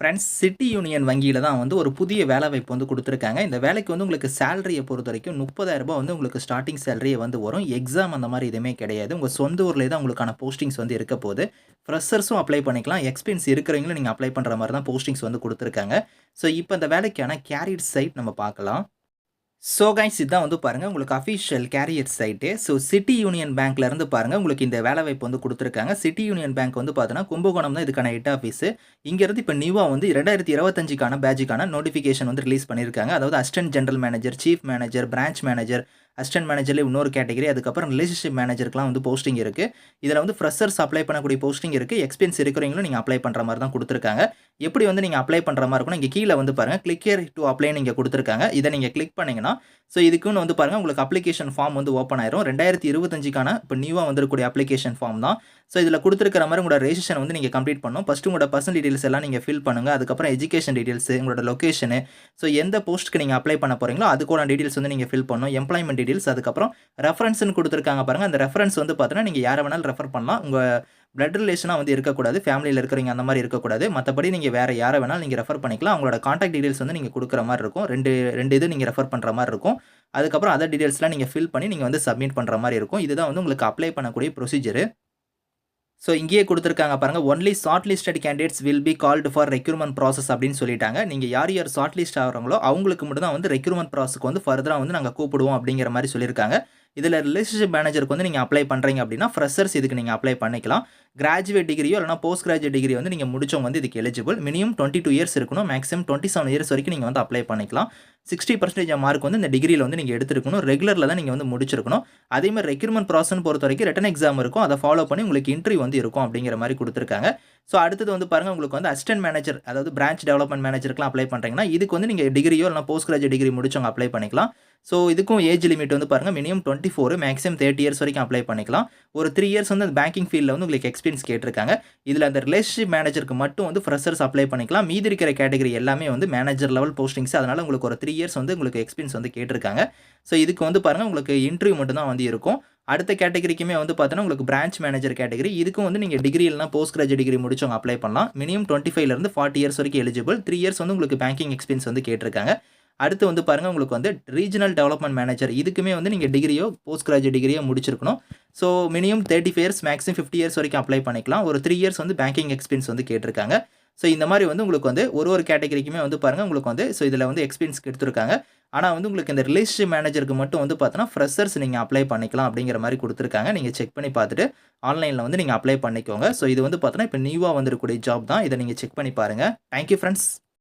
Friends city union வங்கியில தான் வந்து ஒரு புதிய வேலைவாய்ப்பு வந்து கொடுத்துருக்காங்க இந்த வேலைக்கு வந்து உங்களுக்கு சேலரியை பொறுத்த வரைக்கும் முப்பதாயிரரூபா வந்து உங்களுக்கு ஸ்டார்ட்டிங் சேலரியை வந்து வரும். எக்ஸாம் அந்த மாதிரி எதுவுமே கிடையாது. உங்கள் சொந்த ஊர்லேயே தான் உங்களுக்கான போஸ்டிங்ஸ் வந்து இருக்க போது. ஃப்ரெஷர்ஸும் அப்ளை பண்ணிக்கலாம். எக்ஸ்பீரியன்ஸ் இருக்கிறவங்களும் நீங்கள் அப்ளை பண்ணுற மாதிரி தான் போஸ்டிங்ஸ் வந்து கொடுத்துருக்காங்க ஸோ இப்போ இந்த வேலைக்கான கேரியர் சைட் நம்ம பார்க்கலாம். ஸோ கைஸ் இதான் வந்து பாருங்கள் உங்களுக்கு official career site. So City Union பேங்க்ல இருந்து உங்களுக்கு இந்த வேலைவாய்ப்பு வந்து கொடுத்துருக்காங்க சிட்டி யூனியன் பேங்க் வந்து பார்த்தீங்கன்னா, கும்பகோணம் தான் இதுக்கான ஹெட் ஆஃபீஸு. இங்கேருந்து இப்போ நியூவா வந்து ரெண்டாயிரத்தி இருபத்தஞ்சிக்கான பேஜுக்கான நோட்டிஃபிகேஷன் வந்து ரிலீஸ் பண்ணியிருக்காங்க. அதாவது assistant general manager, chief manager, branch manager, assistant மேனேஜர்லயே இன்னொரு கேட்டகரி. அதுக்கப்புறம் ரிலேஷன்ஷிப் மேனேஜருக்குலாம் வந்து போஸ்டிங் இருக்கு. இதில் வந்து ஃப்ரெஷர்ஸ் அப்ளை பண்ணக்கூடிய போஸ்டிங் இருக்கு. எக்ஸ்பீரியன்ஸ் இருக்கிறவங்களும் நீங்கள் அப்ளை பண்ணுற மாதிரி தான் கொடுத்துருக்காங்க எப்படி வந்து நீங்கள் அப்ளை பண்ணுற மாதிரி இருக்கணும் இங்கே கீழே வந்து பாருங்க கிளிக் டு டூ அப்ளைன்னு நீங்கள் கொடுத்துருக்காங்க இதை நீங்கள் கிளிக் பண்ணிங்கன்னா ஸோ இதுக்குன்னு வந்து பாருங்கள் உங்களுக்கு அப்ளிகேஷன் ஃபார்ம் வந்து ஓப்பன் ஆயிரும். 2025க்கான இப்ப நியூவா வந்திருக்கக்கூடிய அப்ளிகேஷன் ஃபார்ம் தான். ஸோ இதில் கொடுத்துருக்கிற மாதிரி உங்களோட ரெஜிஸ்ட்ரேஷன் வந்து நீங்கள் கம்ப்ளீட் பண்ணணும். ஃபஸ்ட்டு உங்களோட பர்சனல் டீட்டெயில்ஸ் எல்லாம் நீங்கள் ஃபில் பண்ணுங்கள் அதுக்கப்புறம் எஜுகேஷன் டீட்டெயில்ஸு, உங்களோட லொகேஷனு, ஸோ எந்த போஸ்ட்டுக்கு நீங்கள் அப்ளை பண்ண போகிறீங்களோ அதுக்கான டீட்டெயில்ஸ் வந்து நீங்கள் ஃபில் பண்ணணும். எம்ப்ளாய்மெண்ட் டீட்டெயில்ஸ் அதுக்கப்புறம் ரெஃபரன்ஸ்னு கொடுத்துருக்காங்க பாருங்கள் அந்த ரெஃபரன்ஸ் வந்து பார்த்தீங்கன்னா, நீங்கள் யாரை வேணாலும் ரெஃபர் பண்ணலாம். உங்கள் பிளட் ரிலேஷனாக வந்து இருக்கக்கூடாது. ஃபேமிலியில் இருக்கிறவங்க அந்த மாதிரி இருக்கக்கூடாது. மற்றபடி நீங்கள் வேறு யாரை வேணாலும் நீங்கள் ரெஃபர் பண்ணிக்கலாம். அவங்களோட காண்டாக்ட் டீடைல்ஸ் வந்து நீங்கள் கொடுக்குற மாதிரி இருக்கும். 2 2 இது நீங்கள் ரெஃபர் பண்ணுற மாதிரி இருக்கும். அதுக்கப்புறம் அதர் டீடைல்ஸ்லாம் நீங்கள் ஃபில் பண்ணி நீங்கள் வந்து சப்மிட் பண்ணுற மாதிரி இருக்கும். இதுதான் வந்து உங்களுக்கு அப்ளை பண்ணக்கூடிய ப்ரொசீஜரு. ஸோ இங்கேயே கொடுத்துருக்காங்க பாருங்க. Only short listed candidates will be called for requirement process அப்படின்னு சொல்லிட்டாங்க. நீங்கள் யார் யார் ஷார்ட் லிஸ்ட் ஆகிறவங்களோ அவங்களுக்கு மட்டும் தான் வந்து ரெக்யூர்மெண்ட் ப்ராசஸ்க்கு வந்து ஃபர்தராக வந்து நாங்கள் கூப்பிடுவோம் அப்படிங்கிற மாதிரி சொல்லியிருக்காங்க. இதில் ரிலேஷன்ஷிப் மேனேஜருக்கு வந்து நீங்கள் அப்ளை பண்ணுறீங்க அப்படின்னா, ஃப்ரெஷர்ஸ் இதுக்கு நீங்கள் அப்ளை பண்ணிக்கலாம். கிராஜுவேட் டிகிரியோ இல்லைனா போஸ்ட் கிராஜுவேட் டிகிரி வந்து நீங்கள் முடிச்சவங்க வந்து இதுக்கு எலிஜிபிள். மினிமம் 22 இயர்ஸ் இருக்கணும். மேக்ஸிமம் 27 இயர்ஸ் வரைக்கும் நீங்கள் வந்து அப்ளை பண்ணிக்கலாம். 60% மார்க் வந்து இந்த டிகிரியில் வந்து நீங்கள் எடுத்துருக்கணும் ரெகுலரில் தான் நீங்கள் வந்து முடிச்சிருக்கணும். அதே மாதிரி ரெக்யூர்மெண்ட் ப்ராசஸ் பொறுத்த வரைக்கும் ரிட்டன் எக்ஸாம் இருக்கும். அதை ஃபாலோ பண்ணி உங்களுக்கு இன்டர்வியூ வந்து இருக்கும் அப்படிங்கிற மாதிரி கொடுத்துருக்காங்க ஸோ அடுத்தது வந்து பாருங்கள் உங்களுக்கு வந்து அசிஸ்டன்ட் மேனேஜர் அதாவது பிரான்ச் டெவலப்மெண்ட் மேனேஜருக்குலாம் அப்ளை பண்ணுறீங்கன்னா இதுக்கு வந்து நீங்கள் டிகிரியோ இல்லைனா போஸ்ட் கிராஜுவேட் டிகிரி முடிச்சவங்க அப்ளை பண்ணிக்கலாம். ஸோ இதுக்கும் ஏஜ் லிமிட் வந்து பாருங்கள் மினிமம் 24 மேக்ஸிமம் 30 இயர்ஸ் வரைக்கும் அப்ளை பண்ணிக்கலாம். ஒரு த்ரீ இயர்ஸ் வந்து அந்த பேங்கிங் ஃபீல்டில் வந்து உங்களுக்கு எக்ஸ்பீரியன்ஸ் கேட்டிருக்காங்க. இதில் அந்த ரிலேஷன்ஷிப் மேனேஜருக்கு மட்டும் வந்து ஃப்ரெஷர்ஸ் அப்ளை பண்ணிக்கலாம். மீதி இருக்கிற கேட்டகரி எல்லாமே வந்து மேனேஜர் லெவல் போஸ்டிங்ஸ். அதனால் உங்களுக்கு ஒரு த்ரீ இயர்ஸ் வந்து உங்களுக்கு எக்ஸ்பீரியன்ஸ் வந்து கேட்டிருக்காங்க. ஸோ இதுக்கு வந்து பாருங்கள் உங்களுக்கு இன்டர்வியூ மட்டும் தான் வந்து இருக்கும். அடுத்த கேட்டகரிக்குமே வந்து பார்த்தோன்னா உங்களுக்கு பிரான்ச் மேனேஜர் கேட்டகரி. இதுக்கும் வந்து நீங்கள் டிகிரி இல்லைனா போஸ்ட் கிராஜுவேட் டிகிரி முடிச்சவங்க அப்ளை பண்ணலாம். மினிமம் 25லேருந்து 40 இயர்ஸ் வரைக்கும் எலிஜிபிள். த்ரீ இயர்ஸ் வந்து உங்களுக்கு பேங்கிங் எக்ஸ்பீரியன்ஸ் வந்து கேட்டிருக்காங்க. அடுத்து வந்து பாருங்க உங்களுக்கு வந்து ரீஜனல் டெவலப்மெண்ட் மேனேஜர். இதுக்குமே வந்து நீங்கள் டிகிரியோ, போஸ்ட் கிராஜுவேட் டிகிரியோ முடிச்சிருக்கணும். So minimum 35 years maximum 50 years வரைக்கும் அப்ளை பண்ணிக்கலாம். ஒரு த்ரீ இயர்ஸ் வந்து பேங்கிங் எக்ஸ்பீரியன்ஸ் வந்து கேட்டிருக்காங்க. ஸோ இந்த மாதிரி வந்து உங்களுக்கு வந்து ஒரு ஒரு கேட்டகரிக்குமே வந்து பாருங்கள் உங்களுக்கு வந்து ஸோ இதில் வந்து எக்ஸ்பீரியன்ஸ் கெடுத்துருக்காங்க ஆனால் வந்து உங்களுக்கு இந்த ரிலேஷன்ஷிப் மேனேஜருக்கு மட்டும் வந்து பார்த்தோன்னா ஃப்ரெஷர்ஸ் நீங்கள் அப்ளை பண்ணிக்கலாம் அப்படிங்கிற மாதிரி கொடுத்துருக்காங்க நீங்கள் செக் பண்ணி பார்த்துட்டு ஆன்லைனில் வந்து நீங்கள் அப்ளை பண்ணிக்கோங்க. ஸோ இது வந்து பார்த்தோன்னா இப்போ நியூவாக வந்திருக்கக்கூடிய ஜாப் தான். இதை நீங்கள் செக் பண்ணி பாருங்க. Thank you